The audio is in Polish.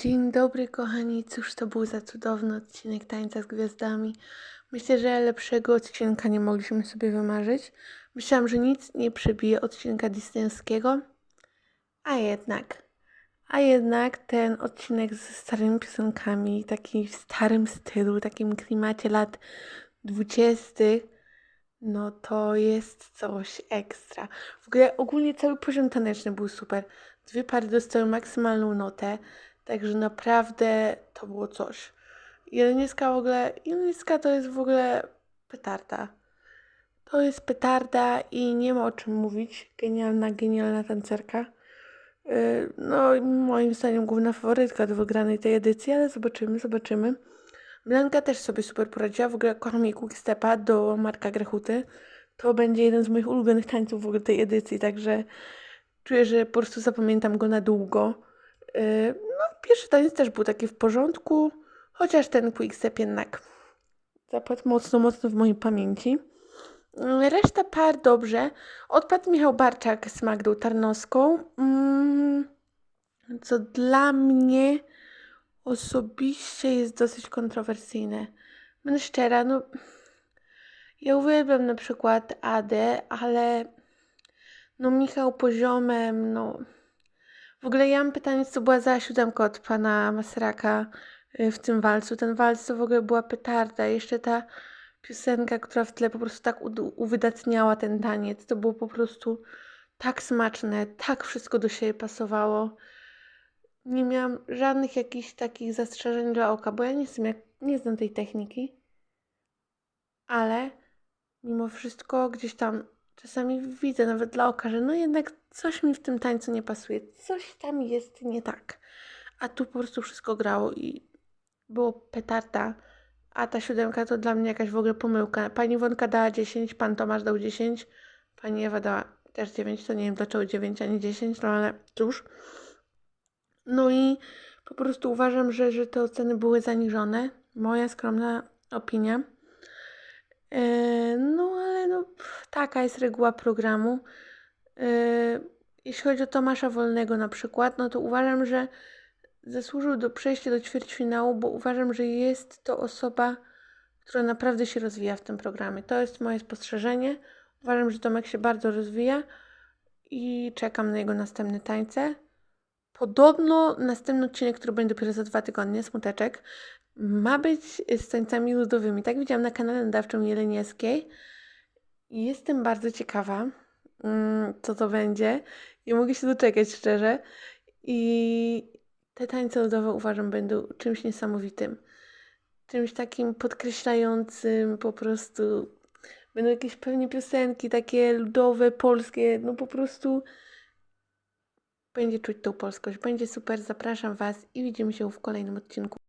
Dzień dobry, kochani. Cóż to był za cudowny odcinek Tańca z Gwiazdami. Myślę, że lepszego odcinka nie mogliśmy sobie wymarzyć. Myślałam, że nic nie przebije odcinka disneyowskiego, a jednak. A jednak ten odcinek ze starymi piosenkami, taki w starym stylu, takim klimacie lat dwudziestych, no to jest coś ekstra. W ogóle ogólnie cały poziom taneczny był super. Dwie pary dostały maksymalną notę, także naprawdę to było coś. Jeleniska w ogóle, Jeleniska to jest w ogóle petarda. To jest petarda i nie ma o czym mówić. Genialna, genialna tancerka. Yy, No, moim zdaniem główna faworytka do wygranej tej edycji, ale zobaczymy, zobaczymy. Blanka też sobie super poradziła. W ogóle kocham jej quickstepa do Marka Grechuty. To będzie jeden z moich ulubionych tańców w ogóle tej edycji, także czuję, że po prostu zapamiętam go na długo. Pierwszy taniec też był taki w porządku, chociaż ten quickstep jednak zapadł mocno, mocno w mojej pamięci. Reszta par dobrze. Odpadł Michał Barczak z Magdą Tarnowską, mm, co dla mnie osobiście jest dosyć kontrowersyjne. Będę szczera, no ja uwielbiam na przykład Adę, ale no Michał poziomem, no w ogóle ja mam pytanie, co była za siódemka od pana Masraka y, w tym walcu. Ten walc to w ogóle była petarda. Jeszcze ta piosenka, która w tle po prostu tak uwydatniała ten taniec. To było po prostu tak smaczne, tak wszystko do siebie pasowało. Nie miałam żadnych jakichś takich zastrzeżeń dla oka, bo ja nie jestem jak, nie znam tej techniki. Ale mimo wszystko gdzieś tam czasami widzę nawet dla oka, że no jednak coś mi w tym tańcu nie pasuje, coś tam jest nie tak. A tu po prostu wszystko grało i było petarda. A ta siódemka to dla mnie jakaś w ogóle pomyłka. Pani Wonka dała 10, pan Tomasz dał 10, pani Ewa dała też 9, to nie wiem dlaczego 9, a nie 10, no ale cóż. No i po prostu uważam, że, że te oceny były zaniżone. Moja skromna opinia. E, No, ale no, taka jest reguła programu. E, Jeśli chodzi o Tomasza Wolnego na przykład, no to uważam, że zasłużył do przejścia do ćwierćfinału, bo uważam, że jest to osoba, która naprawdę się rozwija w tym programie. To jest moje spostrzeżenie. Uważam, że Tomek się bardzo rozwija i czekam na jego następne tańce. Podobno następny odcinek, który będzie dopiero za dwa tygodnie, smuteczek, ma być z tańcami ludowymi. Tak widziałam na kanale nadawczym Jeleniewskiej. Jestem bardzo ciekawa, mm, co to będzie. Nie mogę się doczekać, szczerze. I te tańce ludowe uważam będą czymś niesamowitym. Czymś takim podkreślającym po prostu. Będą jakieś pewnie piosenki takie ludowe, polskie, no po prostu będzie czuć tą polskość. Będzie super, zapraszam Was i widzimy się w kolejnym odcinku.